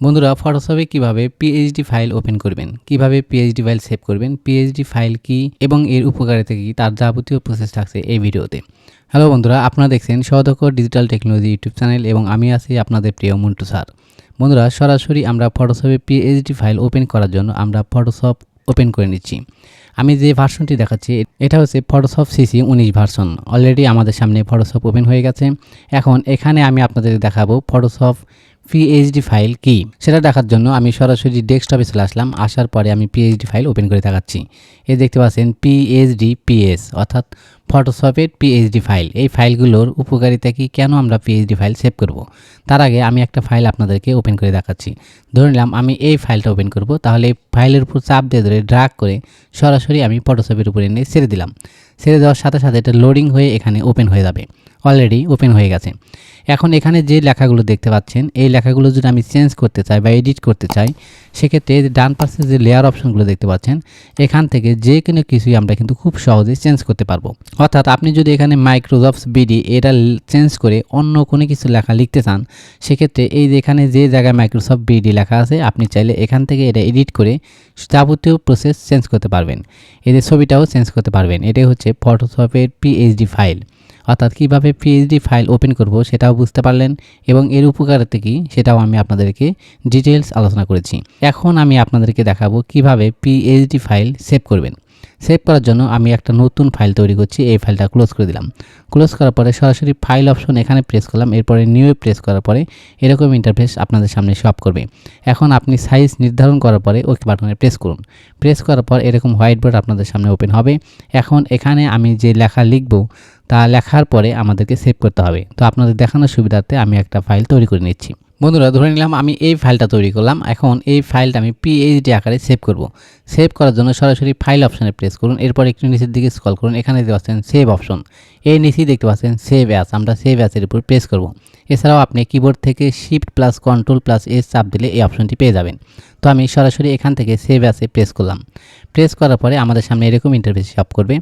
বন্ধুরা ফটোশপে কীভাবে PhD file open করবেন? কীভাবে পিএইচডি ফাইল সেভ করবেন? পিএইচডি ফাইল কি এবং এর উপকারিতা কি? তার যাবতীয় প্রসেস থাকছে এই ভিডিওতে। হ্যালো বন্ধুরা, আপনারা দেখছেন সদক্ষ ডিজিটাল টেকনোলজি ইউটিউব চ্যানেল এবং আমি আছি আপনাদের প্রিয় মন্টু স্যার। বন্ধুরা, সরাসরি আমরা ফটোশপে পিএইচডি ফাইল ওপেন করার জন্য আমরা ফটোশপ ওপেন করে নিচ্ছি। আমি যে ভার্সনটি দেখাচ্ছি, এটা হচ্ছে ফটোশপ সিসি উনিশ ভার্সন অলরেডি আমাদের সামনে ফটোশপ ওপেন হয়ে গেছে। এখন এখানে আমি আপনাদের দেখাবো ফটোশপ পিএইচডি ফাইল কি? সেটা দেখার জন্য আমি সরাসরি ডেস্কটপে চলে আসলাম। আসার পরে আমি পিএইচডি ফাইল ওপেন করে দেখাচ্ছি। এই দেখতে পাচ্ছেন পিএইচডি পিএস অর্থাৎ ফটোশপের পিএইচডি ফাইল এই ফাইলগুলোর উপকারিতা কি? কেন আমরা পিএইচডি ফাইল সেভ করব? তার আগে আমি একটা ফাইল আপনাদেরকে ওপেন করে দেখাচ্ছি। ধরে নিলাম আমি এই ফাইলটা ওপেন করব। তাহলে এই ফাইলের উপর চাপ দিয়ে ধরে ড্রাগ করে সরাসরি আমি ফটোশপের উপরে এনে ছেড়ে দিলাম। ছেড়ে দেওয়ার সাথে সাথে এটা লোডিং হয়ে এখানে ওপেন হয়ে যাবে। অলরেডি ওপেন হয়ে গেছে। এখন এখানে যে লেখাগুলো দেখতে পাচ্ছেন, এই লেখাগুলো যদি আমি চেঞ্জ করতে চাই বা এডিট করতে চাই, সেক্ষেত্রে ডান পাশে যে লেয়ার অপশনগুলো দেখতে পাচ্ছেন, এখান থেকে যে কোনো কিছুই আমরা কিন্তু খুব সহজে চেঞ্জ করতে পারব। অর্থাৎ আপনি যদি এখানে মাইক্রোসফট বিডি এটা চেঞ্জ করে অন্য কোনো কিছু লেখা লিখতে চান, সেক্ষেত্রে এই যে এখানে যে জায়গায় মাইক্রোসফট বিডি লেখা আছে, আপনি চাইলে এখান থেকে এটা এডিট করে যাবতীয় প্রসেস চেঞ্জ করতে পারবেন। এদের ছবিটাও চেঞ্জ করতে পারবেন। এটাই হচ্ছে ফটোশপের পিএইচডি ফাইল অর্থাৎ কীভাবে পিএইচডি ফাইল ওপেন করব সেটাও বুঝতে পারলেন এবং এর উপকারিতা কী সেটাও আমি আপনাদেরকে ডিটেলস আলোচনা করেছি। এখন আমি আপনাদেরকে দেখাবো কীভাবে পিএইচডি ফাইল সেভ করবেন। সেভ করার জন্য আমি একটা নতুন ফাইল তৈরি করছি, এই ফাইলটা ক্লোজ করে দিলাম। ক্লোজ করার পরে সরাসরি ফাইল অপশন এখানে প্রেস করলাম, এরপরে নিউ প্রেস করার পরে এরকম ইন্টারফেস আপনাদের সামনে শপ করবে। এখন আপনি সাইজ নির্ধারণ করার পরে ওকে বাটনে প্রেস করুন। প্রেস করার পর এরকম হোয়াইট বোর্ড আপনাদের সামনে ওপেন হবে। এখন এখানে আমি যে লেখা লিখব তা লেখার পরে আমাদেরকে সেভ করতে হবে। তো আপনাদের দেখানোর সুবিধার্থে আমি একটা ফাইল তৈরি করে নিচ্ছি। বন্ধুরা, ধরে নিলাম আমি এই ফাইলটা তৈরি করলাম। এখন এই ফাইলটা আমি পিএইচডি আকারে সেভ করব। সেভ করার জন্য সরাসরি ফাইল অপশানে প্রেস করুন। এরপর একটু নিচের দিকে স্কল করুন। এখানে দেখতে পাচ্ছেন সেভ অপশন এই নিচেই দেখতে পাচ্ছেন সেভ অ্যাস আমরা সেভ অ্যাসের উপর প্রেস করব। এছাড়াও আপনি কিবোর্ড থেকে shift plus control plus S চাপ দিলে এই অপশনটি পেয়ে যাবেন। তো আমি সরাসরি এখান থেকে সেভ অ্যাসে প্রেস করলাম। প্রেস করার পরে আমাদের সামনে এরকম ইন্টারফেস শপ করবে।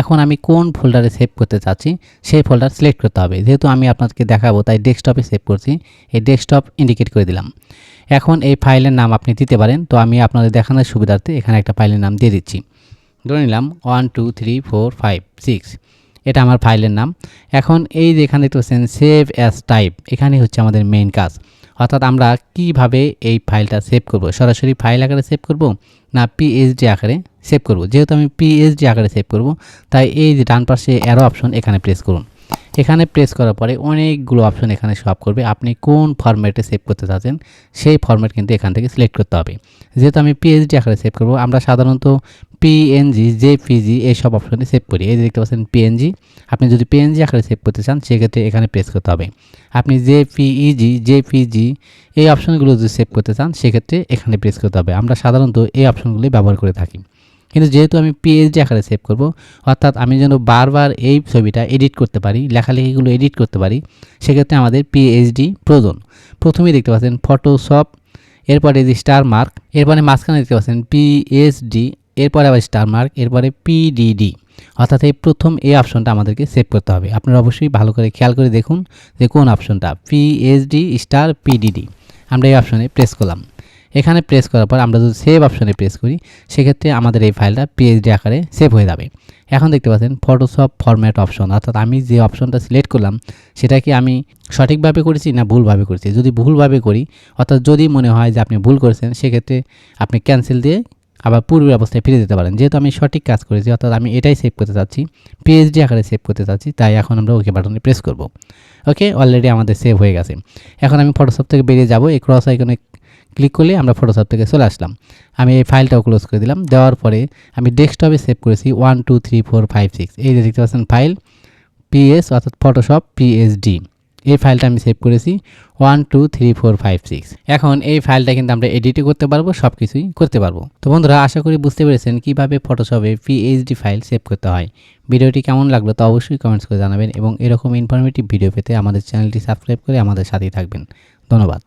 এখন আমি কোন ফোল্ডারে সেভ করতে চাচ্ছি, সেই ফোল্ডার সিলেক্ট করতে হবে। যেহেতু আমি আপনাদেরকে দেখাবো, তাই ডেস্কটপে সেভ করছি। এই ডেস্কটপ ইন্ডিকেট করে দিলাম। এখন এই ফাইলের নাম আপনি দিতে পারেন, তো আমি আপনাদের দেখানোর সুবিধার্থে এখানে একটা ফাইলের নাম দিয়ে দিচ্ছি। ধরে নিলাম one two three four five six এটা আমার ফাইলের নাম। এখন এই যে এখানে দেখতে পাচ্ছেন সেভ অ্যাজ টাইপ এখানে হচ্ছে আমাদের মেইন কাজ। অর্থাৎ আমরা কীভাবে এই ফাইলটা সেভ করব? সরাসরি ফাইল আকারে সেভ করব না পিএইচডি আকারে সেভ করব? যেহেতু আমি পিএইচডি আকারে সেভ করব, তাই এই যে ডান পাশে অ্যারো অপশন এখানে প্রেস করুন। এখানে প্রেস করার পরে অনেকগুলো অপশন এখানে শপ করবে। আপনি কোন ফরম্যাটে সেভ করতে চাচ্ছেন, সেই ফরম্যাট কিন্তু এখান থেকে সিলেক্ট করতে হবে। যেহেতু আমি পিএইচডি আকারে সেভ করব, আমরা সাধারণত পিএনজি জেপিজি এইসব অপশনে সেভ করি। এই যে দেখতে পাচ্ছেন পিএনজি আপনি যদি পিএনজি আকারে সেভ করতে চান, সেক্ষেত্রে এখানে প্রেস করতে হবে। আপনি জেপিইজি জেপিজি এই অপশনগুলো যদি সেভ করতে চান, সেক্ষেত্রে এখানে প্রেস করতে হবে। আমরা সাধারণত এই অপশনগুলি ব্যবহার করে থাকি। কিন্তু যেহেতু আমি পিএইচডি আকারে সেভ করব, অর্থাৎ আমি যেন বারবার এই ছবিটা এডিট করতে পারি, লেখালেখিগুলো এডিট করতে পারি, সেক্ষেত্রে আমাদের পিএইচডি প্রয়োজন। প্রথমেই দেখতে পাচ্ছেন ফটোশপ এরপরে যে স্টার মার্ক এরপরে মাঝখানে দেখতে পাচ্ছেন পিএইচডি এরপরে আবার স্টার মার্ক এরপরে পিডিডি অর্থাৎ এই প্রথম এই অপশনটা আমাদেরকে সেভ করতে হবে। আপনারা অবশ্যই ভালো করে খেয়াল করে দেখুন যে কোন অপশনটা পিএইচডি স্টার পিডিডি আমরা এই অপশনে প্রেস করলাম। এখানে প্রেস করার পর আমরা যদি সেভ অপশনে প্রেস করি, সেক্ষেত্রে আমাদের এই ফাইলটা পিএইচডি আকারে সেভ হয়ে যাবে। এখন দেখতে পাচ্ছেন ফটোশপ ফরম্যাট অপশন অর্থাৎ আমি যে অপশনটা সিলেক্ট করলাম, সেটা কি আমি সঠিকভাবে করেছি না ভুলভাবে করেছি? যদি ভুলভাবে করি, অর্থাৎ যদি মনে হয় যে আপনি ভুল করেছেন, সেক্ষেত্রে আপনি ক্যান্সেল দিয়ে আবার পূর্বের অবস্থায় ফিরে যেতে পারেন। যেহেতু আমি সঠিক কাজ করেছি, অর্থাৎ আমি এটাই সেভ করতে চাচ্ছি পিএইচডি আকারে সেভ করতে চাচ্ছি, তাই এখন আমরা ওকে বাটনে প্রেস করব। ওকে অলরেডি আমাদের সেভ হয়ে গেছে। এখন আমি ফটোশপ থেকে বেরিয়ে যাব, এই ক্রস আইকনে ক্লিক করলে আমরা ফটোশপ থেকে চলে আসলাম। আমি এই ফাইলটাও ক্লোজ করে দিলাম। দেওয়ার পরে আমি ডেস্কটপে সেভ করেছি one two three four five six এই যে দেখতে পাচ্ছেন ফাইল পিএস অর্থাৎ ফটোশপ পিএসডি এই ফাইলটা আমি সেভ করেছি one two three four five six এখন এই ফাইলটা কিন্তু আমরা এডিটও করতে পারব সব কিছুই করতে পারব। তো বন্ধুরা, আশা করি বুঝতে পেরেছেন কীভাবে ফটোশপে পিএইচডি ফাইল সেভ করতে হয়। ভিডিওটি কেমন লাগল তো অবশ্যই কমেন্টস করে জানাবেন এবং এরকম ইনফরমেটিভ ভিডিও পেতে আমাদের চ্যানেলটি সাবস্ক্রাইব করে আমাদের সাথেই থাকবেন। ধন্যবাদ।